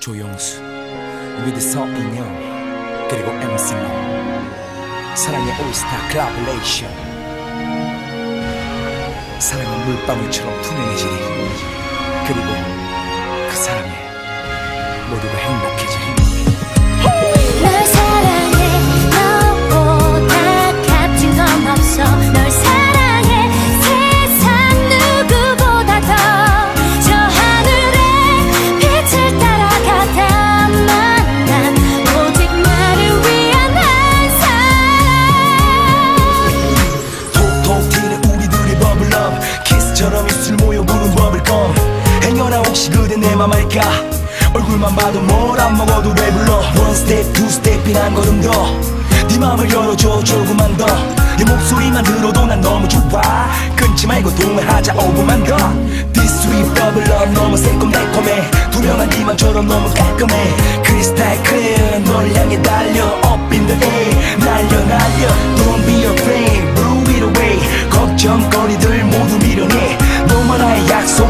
조용수 위드 서인영 그리고 MC모 사랑의 올스타 클라블레이션. 사랑은 물방울처럼 투명해지리. 그리고 그 사랑에 모두가 행복 할까 얼굴만 봐도 뭘 안 먹어도 왜 불러. One step two step 이란 걸음 더네 맘을 열어줘 조금만 더네 목소리만 들어도 난 너무 좋아. 끊지 말고 동행하자 어, 5분만 더 This sweet bubble love 너무 새콤달콤해. 투명한 네 맘처럼 너무 깔끔해. Crystal clear 널 향해 달려. Up in the air 날려 날려. Don't be afraid, blew it away. 걱정거리들 모두 밀어내 너만의 약속